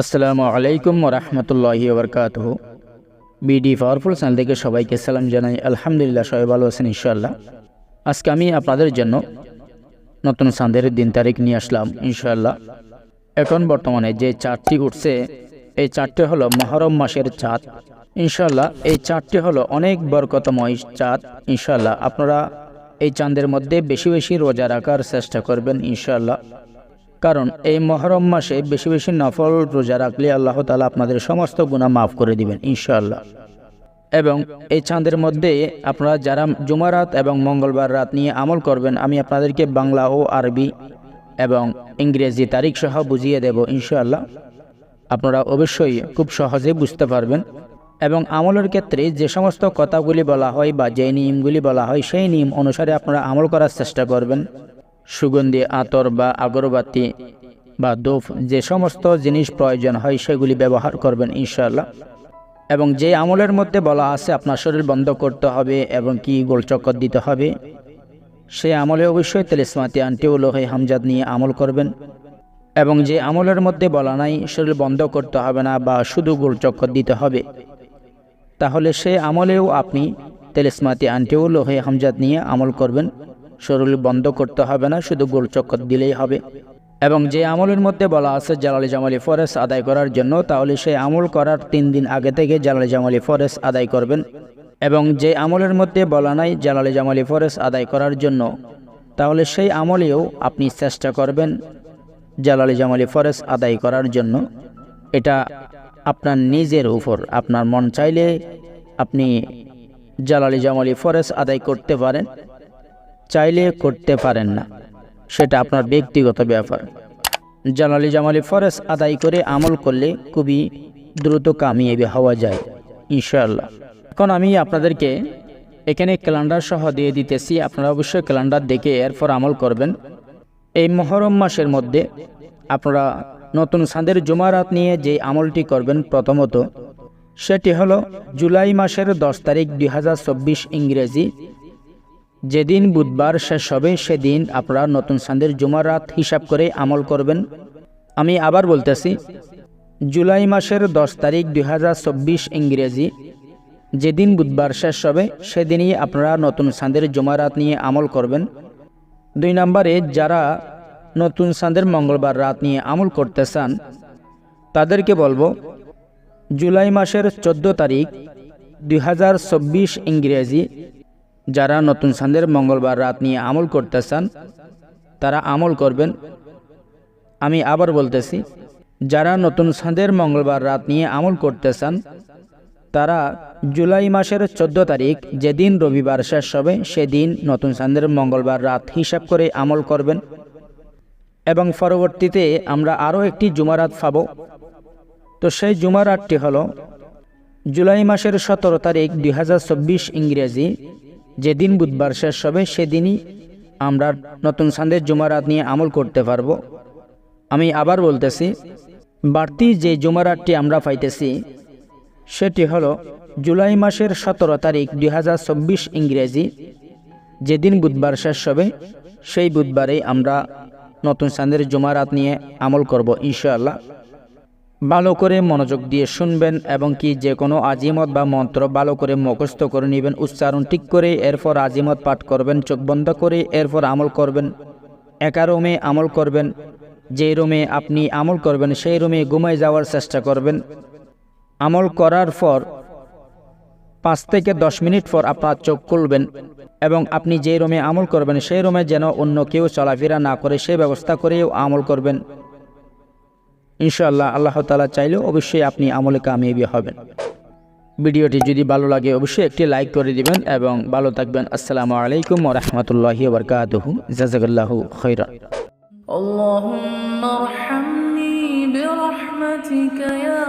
আসসালামু আলাইকুম রহমতুল্লাহি ওবরকাত বিডি পাওয়ারফুল চ্যানেল থেকে সবাইকে সালাম জানাই। আলহামদুলিল্লাহ, সবাই ভালো আছেন ইনশাআল্লাহ। আজকে আমি আপনাদের জন্য নতুন চাঁদের দিন তারিখ নিয়ে আসলাম ইনশাআল্লাহ। এখন বর্তমানে যে চারটি উঠছে, এই চারটি হলো মহরম মাসের চাঁদ। ইনশাআল্লাহ, এই চারটি হলো অনেক বরকতময় চাঁদ ইনশাআল্লাহ। আপনারা এই চাঁদের মধ্যে বেশি বেশি রোজা রাখার চেষ্টা করবেন ইনশাআল্লাহ। কারণ এই মহরম মাসে বেশি বেশি নফল রোজা রাখলে আল্লাহ তালা আপনাদের সমস্ত গুণা মাফ করে দিবেন, ইনশাআল্লাহ। এবং এই চাঁদের মধ্যে আপনারা যারা জুমারাত এবং মঙ্গলবার রাত নিয়ে আমল করবেন, আমি আপনাদেরকে বাংলা ও আরবি এবং ইংরেজি তারিখ সহ বুঝিয়ে দেব, ইনশাআল্লাহ। আপনারা অবশ্যই খুব সহজে বুঝতে পারবেন। এবং আমলের ক্ষেত্রে যে সমস্ত কথাগুলি বলা হয় বা যে নিয়মগুলি বলা হয়, সেই নিয়ম অনুসারে আপনারা আমল করার চেষ্টা করবেন। সুগন্ধি, আতর বা আগরবাতি বা দোফ যে সমস্ত জিনিস প্রয়োজন হয় সেগুলি ব্যবহার করবেন ইনশাআল্লাহ। এবং যে আমলের মধ্যে বলা আছে, আপনার শরীর বন্ধ করতে হবে এবং কি গোলচক্কর দিতে হবে, সে আমলে অবশ্যই তেলিসমাতি আন্টি ও লোহে হামজাদ নিয়ে আমল করবেন। এবং যে আমলের মধ্যে বলা নাই, শরীর বন্ধ করতে হবে না বা শুধু গোলচক্কর দিতে হবে, তাহলে সে আমলেও আপনি তেলিসমাতি আন্টি ও লোহে হামজাদ নিয়ে আমল করবেন। শরীর বন্ধ করতে হবে না, শুধু গোল চক্কর দিলেই হবে। এবং যে আমলের মধ্যে বলা আছে জালালি জামালি ফরেস আদায় করার জন্য, তাহলে সেই আমল করার তিন দিন আগে থেকে জালালি জামালি ফরেস আদায় করবেন। এবং যে আমলের মধ্যে বলা নাই জালালি জামালি ফরেস আদায় করার জন্য, তাহলে সেই আমলেও আপনি চেষ্টা করবেন জালালি জামালি ফরেস আদায় করার জন্য। এটা আপনার নিজের উপর, আপনার মন চাইলে আপনি জালালি জামালি ফরেস আদায় করতে পারেন। চাইলে করতে পারেন না। সেটা আপনার ব্যক্তিগত ব্যাপার। জালালি জামালি ফরেস আদায় করে আমল করলে খুবই দ্রুত কামিয়াবি হওয়া যায়, ইনশাআল্লাহ। এখন আমি আপনাদেরকে এখানে ক্যালেন্ডার সহ দিয়ে দিতেছি। আপনারা অবশ্যই ক্যালেন্ডার দেখে এরপর আমল করবেন। এই মহরম মাসের মধ্যে আপনারা নতুন সাঁদের জুমারাত নিয়ে যে আমলটি করবেন প্রথমত, সেটি হলো জুলাই মাসের দশ তারিখ দুই হাজার চব্বিশ ইংরেজি যেদিন বুধবার শেষ হবে, সেদিন আপনারা নতুন সান্দের জুমার রাত হিসাব করে আমল করবেন। আমি আবার বলতেছি, জুলাই মাসের দশ তারিখ দুই হাজার চব্বিশ ইংরেজি। যেদিন বুধবার শেষ হবে, সেদিনই আপনারা নতুন সান্দের জুমারাত নিয়ে আমল করবেন। দুই নম্বরে, যারা নতুন সান্দের মঙ্গলবার রাত নিয়ে আমল করতে চান, তাদেরকে বলব, জুলাই মাসের চোদ্দ তারিখ দুই হাজার চব্বিশ ইংরেজি যারা নতুন সান্দের মঙ্গলবার রাত নিয়ে আমল করতে চান তারা আমল করবেন। আমি আবার বলতেছি, যারা নতুন সাঁদের মঙ্গলবার রাত নিয়ে আমল করতে চান তারা জুলাই মাসের চোদ্দ তারিখ, যেদিন রবিবার শেষ হবে, সেদিন নতুন সান্দের মঙ্গলবার রাত হিসাব করে আমল করবেন। এবং পরবর্তীতে আমরা আরও একটি জুমারাত পাব। তো সেই জুমারাতটি হল জুলাই মাসের সতেরো তারিখ দু হাজার চব্বিশ ইংরেজি যেদিন বুধবার শেষ হবে, সেদিনই আমরা নতুন সান্দের জুমারাত নিয়ে আমল করতে পারব। আমি আবার বলতেছি, বাড়তি যে জুমারাতটি আমরা পাইতেছি, সেটি হলো জুলাই মাসের সতেরো তারিখ দুই হাজার চব্বিশ ইংরেজি। যেদিন বুধবার শেষ হবে, সেই বুধবারেই আমরা নতুন সান্দের জুমারাত নিয়ে আমল করব, ইনশাআল্লাহ। ভালো করে মনোযোগ দিয়ে শুনবেন এবং কি যে কোনো আজিমত বা মন্ত্র ভালো করে মুখস্থ করে নেবেন, উচ্চারণ ঠিক করে এরপর আজিমত পাঠ করবেন, চোখ বন্ধ করে এরপর আমল করবেন, একা রুমে আমল করবেন, যে রুমে আপনি আমল করবেন সেই রুমে ঘুমাই যাওয়ার চেষ্টা করবেন। আমল করার পর পাঁচ থেকে দশ মিনিট পর আপনার চোখ খুলবেন এবং আপনি যে রুমে আমল করবেন সেই রুমে যেন অন্য কেউ চলাফেরা না করে সেই ব্যবস্থা করেও আমল করবেন। ইনশাআল্লাহ আল্লাহ তালা চাইলেও অবশ্যই আপনি আমলে কামিয়াবি হবেন ভিডিওটি যদি ভালো লাগে অবশ্যই একটি লাইক করে দিবেন এবং ভালো থাকবেন আসসালামু আলাইকুম রহমতুল্লাহি বরকাতহু জাজাকাল্লাহু খৈরান اللهم ارحمني برحمتك يا